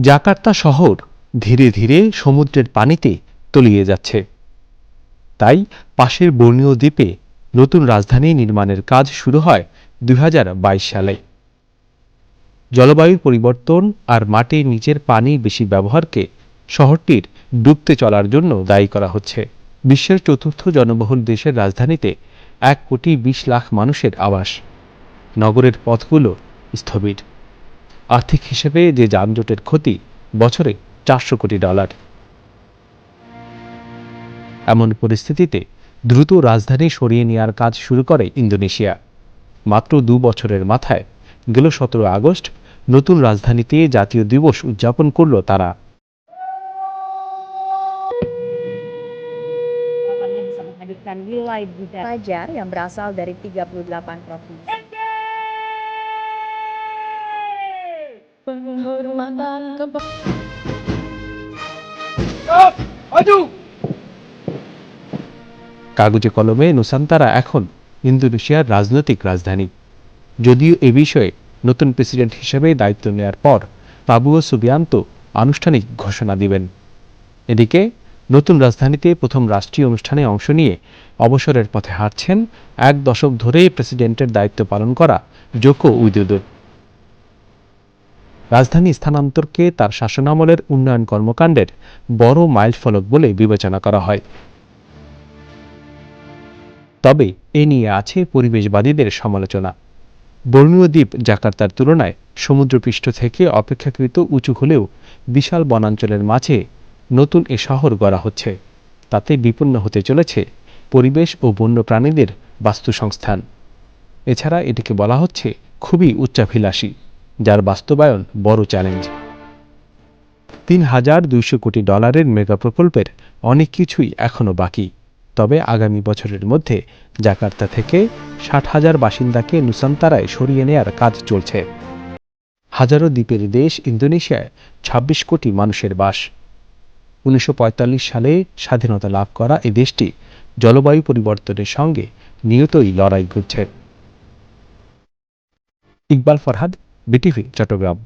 Jakarta শহর ধীরে ধীরে সমুদ্রের পানিতে তলিয়ে যাচ্ছে। তাই পাশের বর্ণীয় দ্বীপে নতুন রাজধানী নির্মাণের কাজ শুরু হয় দুই হাজার বাইশ সালে। জলবায়ুর পরিবর্তন আর মাটির নিচের পানি বেশি ব্যবহারকে শহরটির ডুবতে চলার জন্য দায়ী করা হচ্ছে। বিশ্বের চতুর্থ জনবহুল দেশের রাজধানীতে এক কোটি বিশ লাখ মানুষের আবাস। নগরের পথগুলো স্থবির। আর্থিক হিসেবে যে যানজটের ক্ষতি বছরে চারশো কোটি ডলার। এমন পরিস্থিতিতে দ্রুত রাজধানী সরিয়ে নেওয়ার কাজ শুরু করে ইন্দোনেশিয়া। মাত্র দু বছরের মাথায় গেল সতেরো আগস্ট নতুন রাজধানীতে জাতীয় দিবস উদযাপন করল তারা। Pelajar yang berasal dari 38 provinsi. Penghormatan kepada কাগজে কলমে নুসান্তারা এখন ইন্দোনেশিয়ার রাজনৈতিক রাজধানী। যদিও এ বিষয়ে নতুন প্রেসিডেন্ট হিসেবে দায়িত্ব নেওয়ার পর পাবুও সুবিয়ান্ত আনুষ্ঠানিক ঘোষণা দিবেন। এদিকে নতুন রাজধানীতে প্রথম রাষ্ট্রীয় অনুষ্ঠানে অংশ নিয়ে অবসরের পথে হাঁটছেন এক দশক ধরে প্রেসিডেন্টের দায়িত্ব পালন করা জোকো উইদুদো। রাজধানী স্থানান্তরকে তার শাসনামলের উন্নয়ন কর্মকাণ্ডের বড় মাইলফলক বলে বিবেচনা করা হয়। তবে এ নিয়ে আছে পরিবেশবাদীদের সমালোচনা। বর্ণীয় দ্বীপ জাকার্তার তুলনায় সমুদ্রপৃষ্ঠ থেকে অপেক্ষাকৃত উঁচু হলেও বিশাল বনাঞ্চলের মাঝে নতুন এ শহর গড়া হচ্ছে। তাতে বিপন্ন হতে চলেছে পরিবেশ ও বন্যপ্রাণীদের বাস্তুসংস্থান। এছাড়া এটিকে বলা হচ্ছে খুবই উচ্চাভিলাষী। যার বাস্তবায়ন বড় চ্যালেঞ্জ। তিন হাজার দুইশো কোটি ডলারের মেগা প্রকল্পের অনেক কিছুই এখনও বাকি। তবে আগামী বছরের মধ্যে জাকার্তা থেকে ষাট হাজার বাসিন্দাকে নুসান্তারায় সরিয়ে নেয়ার কাজ চলছে। হাজারো দ্বীপের দেশ ইন্দোনেশিয়ায় ২৬ কোটি মানুষের বাস। উনিশশো পঁয়তাল্লিশ সালে স্বাধীনতা লাভ করা এই দেশটি জলবায়ু পরিবর্তনের সঙ্গে নিয়তই লড়াই করছে। ইকবাল ফরহাদ বিটিভি চট্টগ্রাম।